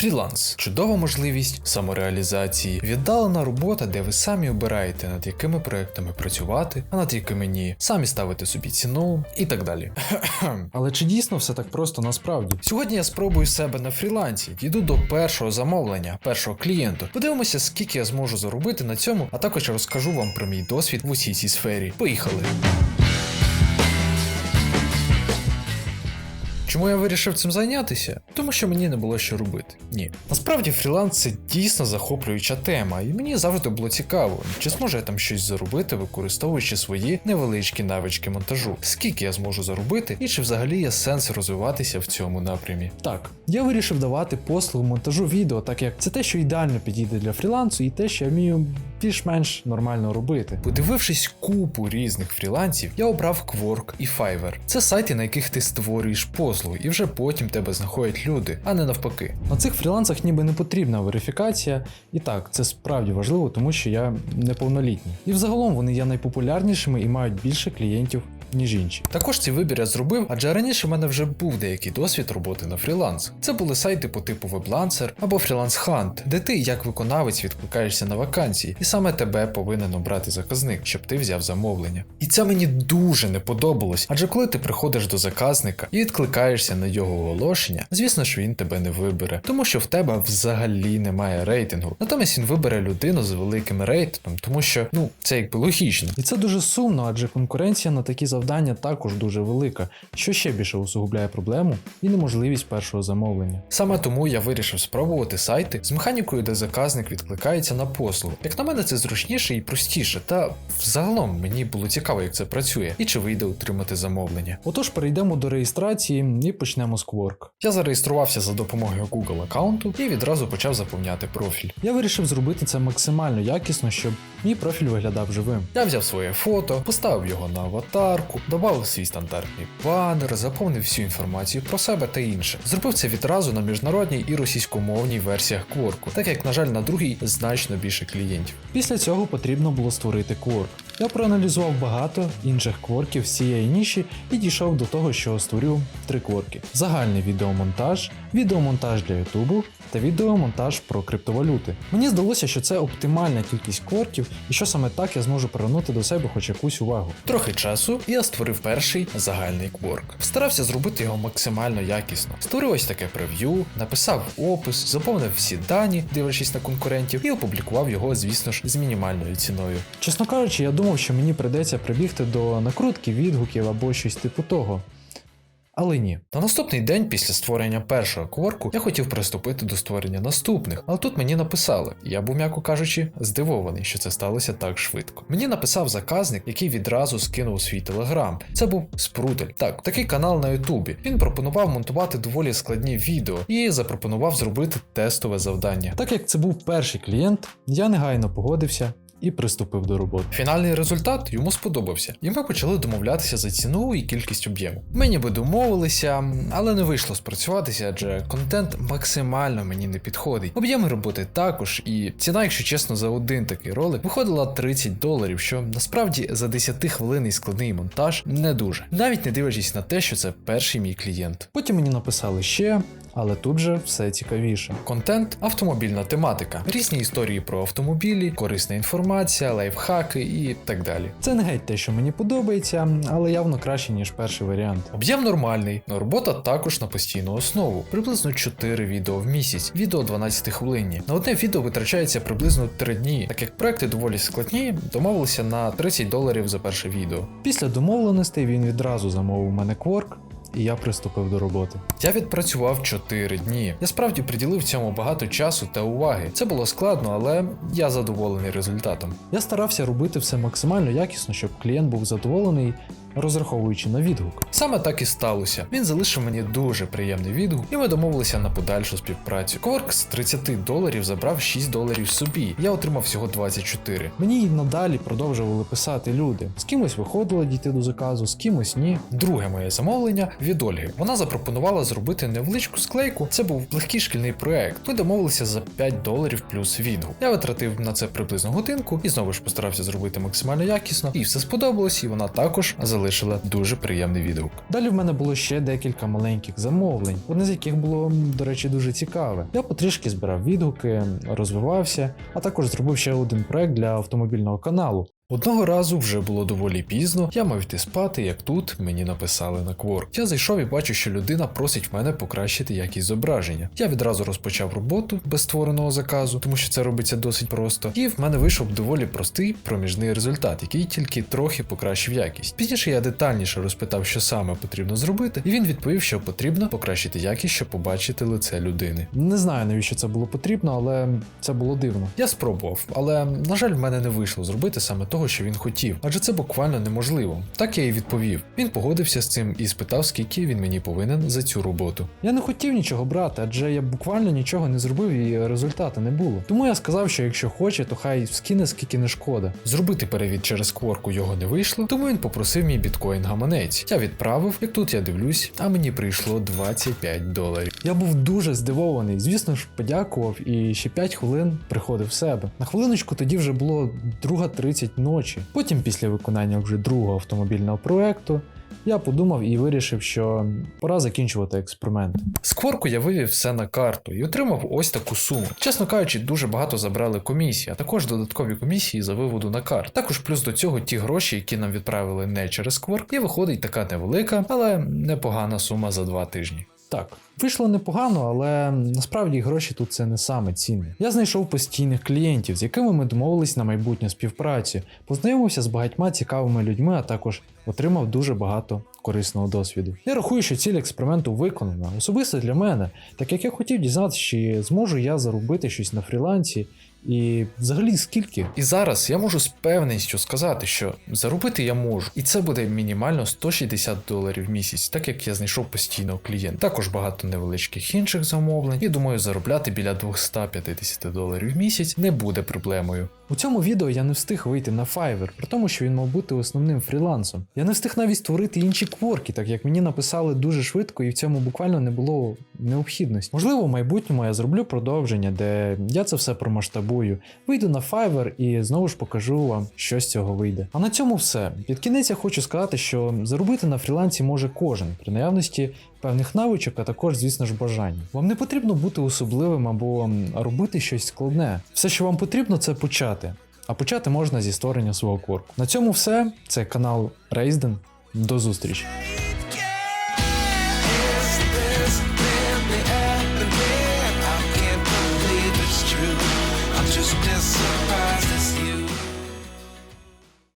Фріланс чудова можливість самореалізації, віддалена робота, де ви самі обираєте, над якими проектами працювати, а над якими ні, самі ставите собі ціну і так далі. Але чи дійсно все так просто насправді? Сьогодні я спробую себе на фрілансі, дійду до першого замовлення, першого клієнту. Подивимося, скільки я зможу заробити на цьому, а також розкажу вам про мій досвід в усій цій сфері. Поїхали! Чому я вирішив цим зайнятися? Тому що мені не було що робити. Ні. Насправді фріланс це дійсно захоплююча тема, і мені завжди було цікаво, чи зможу я там щось заробити, використовуючи свої невеличкі навички монтажу, скільки я зможу заробити, і чи взагалі є сенс розвиватися в цьому напрямі. Так, я вирішив давати послугу монтажу відео, так як це те, що ідеально підійде для фрілансу, і те, що я вмію більш-менш нормально робити. Подивившись купу різних фрілансів, я обрав Quark і Fiverr. Це сайти, на яких ти створюєш послуги, і вже потім тебе знаходять люди, а не навпаки. На цих фрілансах ніби не потрібна верифікація, і так, це справді важливо, тому що я неповнолітній. І взагалом вони є найпопулярнішими і мають більше клієнтів, ніж інші. Також цей вибір я зробив, адже раніше в мене вже був деякий досвід роботи на фріланс. Це були сайти по типу WebLancer або Freelance Hunt, де ти як виконавець відкликаєшся на вакансії, і саме тебе повинен обрати заказник, щоб ти взяв замовлення. І це мені дуже не подобалось, адже коли ти приходиш до заказника і відкликаєшся на його оголошення, звісно ж він тебе не вибере, тому що в тебе взагалі немає рейтингу. Натомість він вибере людину з великим рейтингом, тому що ну це якби логічно. І це дуже сумно, адже конкуренція на такі завдання також дуже велика, що ще більше усугубляє проблему і неможливість першого замовлення. Саме тому я вирішив спробувати сайти з механікою, де заказник відкликається на послугу. Як на мене, це зручніше і простіше, та взагалом мені було цікаво, як це працює, і чи вийде отримати замовлення. Отож, перейдемо до реєстрації і почнемо з Quark. Я зареєструвався за допомогою Google аккаунту і відразу почав заповняти профіль. Я вирішив зробити це максимально якісно, щоб мій профіль виглядав живим. Я взяв своє фото, поставив його на аватарку, додав свій стандартний банер, заповнив всю інформацію про себе та інше. Зробив це відразу на міжнародній і російськомовній версіях Quark, так як, на жаль, на другій значно більше клієнтів. Після цього потрібно було створити Quark. Я проаналізував багато інших кворків з цієї ніші і дійшов до того, що створю три кворки: загальний відеомонтаж, відеомонтаж для Ютубу та відеомонтаж про криптовалюти. Мені здалося, що це оптимальна кількість кворків, і що саме так я зможу привернути до себе хоч якусь увагу. Трохи часу я створив перший загальний кворк. Старався зробити його максимально якісно. Створив ось таке прев'ю, написав опис, заповнив всі дані, дивлячись на конкурентів, і опублікував його, звісно ж, з мінімальною ціною. Чесно кажучи, я думав, що мені прийдеться прибігти до накрутки відгуків або щось типу того. Але ні. На наступний день після створення першого кворку я хотів приступити до створення наступних, але тут мені написали. Я був, м'яко кажучи, здивований, що це сталося так швидко. Мені написав заказник, який відразу скинув свій телеграм. Це був Спрудель. Так, такий канал на Ютубі. Він пропонував монтувати доволі складні відео і запропонував зробити тестове завдання. Так як це був перший клієнт, я негайно погодився і приступив до роботи. Фінальний результат йому сподобався, і ми почали домовлятися за ціну і кількість об'єму. Ми ніби домовилися, але не вийшло спрацюватися, адже контент максимально мені не підходить. Об'єми роботи також, і ціна, якщо чесно, за один такий ролик виходила 30 доларів, що насправді за 10 хвилинний складний монтаж не дуже, навіть не дивлячись на те, що це перший мій клієнт. Потім мені написали ще, але тут же все цікавіше. Контент, автомобільна тематика, різні історії про автомобілі, корисна інформація, лайфхаки і так далі. Це не геть те, що мені подобається, але явно краще, ніж перший варіант. Об'єм нормальний, но робота також на постійну основу, приблизно 4 відео в місяць, відео 12 хвилинні. На одне відео витрачається приблизно 3 дні, так як проекти доволі складні, домовилися на 30 доларів за перше відео. Після домовленостей він відразу замовив мене кворк, і я приступив до роботи. Я відпрацював 4 дні. Я справді приділив цьому багато часу та уваги. Це було складно, але я задоволений результатом. Я старався робити все максимально якісно, щоб клієнт був задоволений, розраховуючи на відгук. Саме так і сталося. Він залишив мені дуже приємний відгук, і ми домовилися на подальшу співпрацю. Кворк з 30 доларів забрав 6 доларів собі. Я отримав всього 24. Мені й надалі продовжували писати люди. З кимось виходило дійти до заказу, з кимось ні. Друге моє замовлення від Ольги. Вона запропонувала зробити невеличку склейку. Це був легкий шкільний проект. Ми домовилися за 5 доларів плюс відгук. Я витратив на це приблизно годинку і знову ж постарався зробити максимально якісно. І все сподобалось, і вона також залишила залишила дуже приємний відгук. Далі в мене було ще декілька маленьких замовлень, одне з яких було, до речі, дуже цікаве. Я потрішки збирав відгуки, розвивався, а також зробив ще один проект для автомобільного каналу. Одного разу вже було доволі пізно, я мав йти спати, як тут мені написали на кворк. Я зайшов і бачу, що людина просить в мене покращити якість зображення. Я відразу розпочав роботу без створеного заказу, тому що це робиться досить просто. І в мене вийшов доволі простий проміжний результат, який тільки трохи покращив якість. Пізніше я детальніше розпитав, що саме потрібно зробити, і він відповів, що потрібно покращити якість, щоб побачити лице людини. Не знаю, навіщо це було потрібно, але це було дивно. Я спробував, але на жаль, в мене не вийшло зробити саме того, що він хотів, адже це буквально неможливо. Так я і відповів. Він погодився з цим і спитав, скільки він мені повинен за цю роботу. Я не хотів нічого брати, адже я буквально нічого не зробив і результату не було. Тому я сказав, що якщо хоче, то хай скине скільки не шкода. Зробити перевід через кворку його не вийшло, тому він попросив мій біткоін гаманець. Я відправив, як тут я дивлюсь, а мені прийшло 25 доларів. Я був дуже здивований. Звісно ж, подякував і ще 5 хвилин приходив в себе. На хвилиночку тоді вже було друга 30 ночі. Потім, після виконання вже другого автомобільного проекту, я подумав і вирішив, що пора закінчувати експеримент. З кворку я вивів все на карту і отримав ось таку суму. Чесно кажучи, дуже багато забрали комісії, а також додаткові комісії за виводу на карт. Також плюс до цього ті гроші, які нам відправили не через кворк, і виходить така невелика, але непогана сума за два тижні. Так, вийшло непогано, але насправді гроші тут це не саме цінне. Я знайшов постійних клієнтів, з якими ми домовились на майбутню співпрацю, познайомився з багатьма цікавими людьми, а також отримав дуже багато корисного досвіду. Я рахую, що ціль експерименту виконана, особисто для мене, так як я хотів дізнатися, чи зможу я заробити щось на фрілансі, і взагалі скільки. І зараз я можу з певністю сказати, що заробити я можу, і це буде мінімально 160 доларів в місяць, так як я знайшов постійного клієнта. Також багато невеличких інших замовлень. І думаю, заробляти біля 250 доларів в місяць не буде проблемою. У цьому відео я не встиг вийти на Fiverr, при тому, що він мав бути основним фрілансом. Я не встиг навіть створити інші кворки, так як мені написали дуже швидко, і в цьому буквально не було необхідності. Можливо, в майбутньому я зроблю продовження, де я це все промасштабую, вийду на Fiverr і знову ж покажу вам, що з цього вийде. А на цьому все. Під кінець я хочу сказати, що заробити на фрілансі може кожен при наявності певних навичок, а також, звісно ж, бажання. Вам не потрібно бути особливим або робити щось складне. Все, що вам потрібно, це почати. А почати можна зі створення свого корку. На цьому все. Це канал Рейзден. До зустрічі.